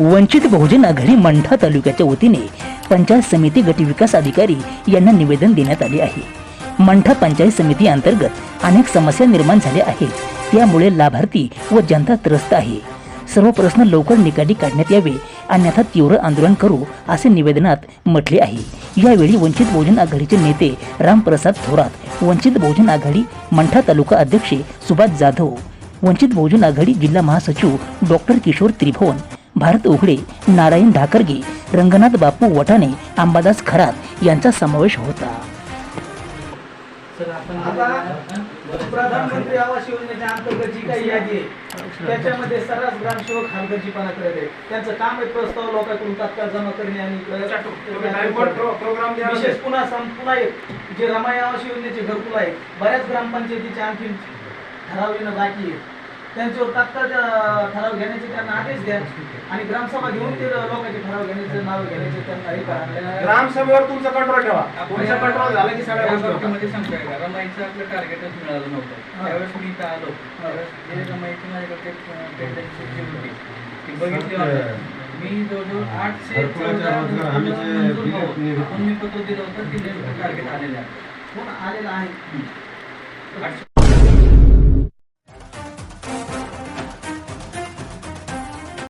वंचित बहुजन आघाडी मंठा तालुक्याच्या वतीने पंचायत समिती गटविकास अधिकारी यांना निवेदन देण्यात आले आहे. मंठा पंचायत समिती अंतर्गत अनेक समस्या निर्माण झाल्या आहेत. त्यामुळे लाभार्थी व जनता त्रस्त आहे. सर्व प्रश्न लवकर निकाली काढण्यात यावे अन्यथा तीव्र आंदोलन करू असे निवेदनात म्हटले आहे. यावेळी वंचित बहुजन आघाडीचे नेते रामप्रसाद थोरात वंचित बहुजन आघाडी मंठा तालुका अध्यक्ष सुभाष जाधव वंचित बहुजन आघाडी जिल्हा महासचिव डॉक्टर किशोर त्रिभुवन भारत उघडे नारायण ढाकरगे रंगनाथ बापू वटाणे अंबादास खरात यांचा समावेश होता. आता प्रधानमंत्री आवास योजनेच्या अंतर्गत जी काही यादी आहे त्याच्यामध्ये सर्रास ग्रामसेवक हलगर्जीपणा करत आहेत. त्यांचं काम आहे प्रस्ताव लोकांकडून तात्काळ जमा करणे आणि प्रोग्राम विशेष पुन्हा सं- पुन्हा एक जे रमाई आवास योजनेचे घरकुल आहेत बऱ्याच ग्रामपंचायतीचे आणखी ठराव येणं बाकी आहे. त्यांच्यावर तात्काळ त्या ठराव घेण्याचे त्यांना आदेश द्या. आणि ग्रामसभा घेऊन ते लोकांचे ठराव घेण्याचे नाव घेण्याचे त्यांना हे करा. ग्रामसभेवर तुमचा कंट्रोल ठेवा. तुमचा कंट्रोल झाला की सगळ्या गोष्टी होतात. मध्ये सांगतोय का? रमाईचं आपलं टार्गेटच मिळालं नव्हतं. त्यावेळेस मी इथं आलो. त्यावेळेस जे रमाईची माझ्याकडे टेंडन्सी होती. ती बघितली. मी जवळजवळ आठशे मी पत्र दिलं होतं की टार्गेट आलेलं. आहे कोण आलेला आहे. आठशे